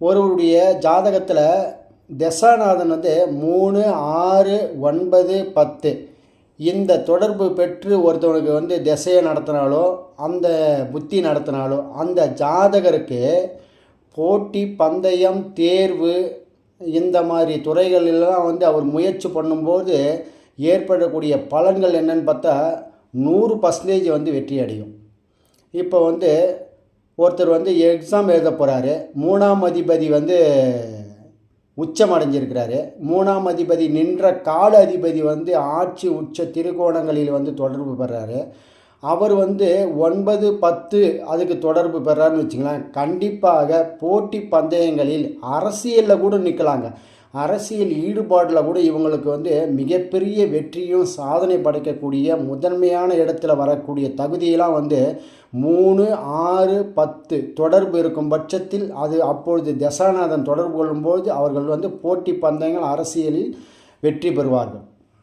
ஒருவருடைய ஜாதகத்தில் தசாநாதன் வந்து மூணு ஆறு ஒன்பது பத்து. இந்த தொடர்பு பெற்று ஒருத்தவனுக்கு வந்து திசையை நடத்தினாலோ அந்த புத்தி நடத்தினாலோ அந்த ஜாதகருக்கு போட்டி பந்தயம் தேர்வு இந்த மாதிரி துறைகளெல்லாம் வந்து அவர் முயற்சி பண்ணும்போது ஏற்படக்கூடிய பலன்கள் என்னன்னு பார்த்தா நூறு பர்சன்டேஜ் வந்து வெற்றி அடையும் இப்போ வந்து ஒருத்தர் வந்து எக்ஸாம் எழுத போகிறாரு மூணாம் அதிபதி வந்து உச்சம் அடைஞ்சிருக்கிறாரு மூணாம் அதிபதி நின்ற கால அதிபதி வந்து ஆட்சி உச்ச திருகோணங்களில் வந்து தொடர்பு பெறாரு. அவர் வந்து ஒன்பது பத்து அதுக்கு தொடர்பு பெறாருன்னு வச்சுங்களேன் கண்டிப்பாக போட்டி பந்தயங்களில் அரசியலில் கூட நிற்கலாங்க அரசியல் ஈடுபாடில் கூட இவங்களுக்கு வந்து மிகப்பெரிய வெற்றியும் சாதனை படைக்கக்கூடிய முதன்மையான இடத்துல வரக்கூடிய தகுதியெல்லாம் வந்து மூணு ஆறு பத்து தொடர்பு இருக்கும் பட்சத்தில் அது அப்பொழுது தசாநாதன் தொடர்பு கொள்ளும்போது அவர்கள் வந்து போட்டி பந்தயங்கள் அரசியலில் வெற்றி பெறுவார்கள்.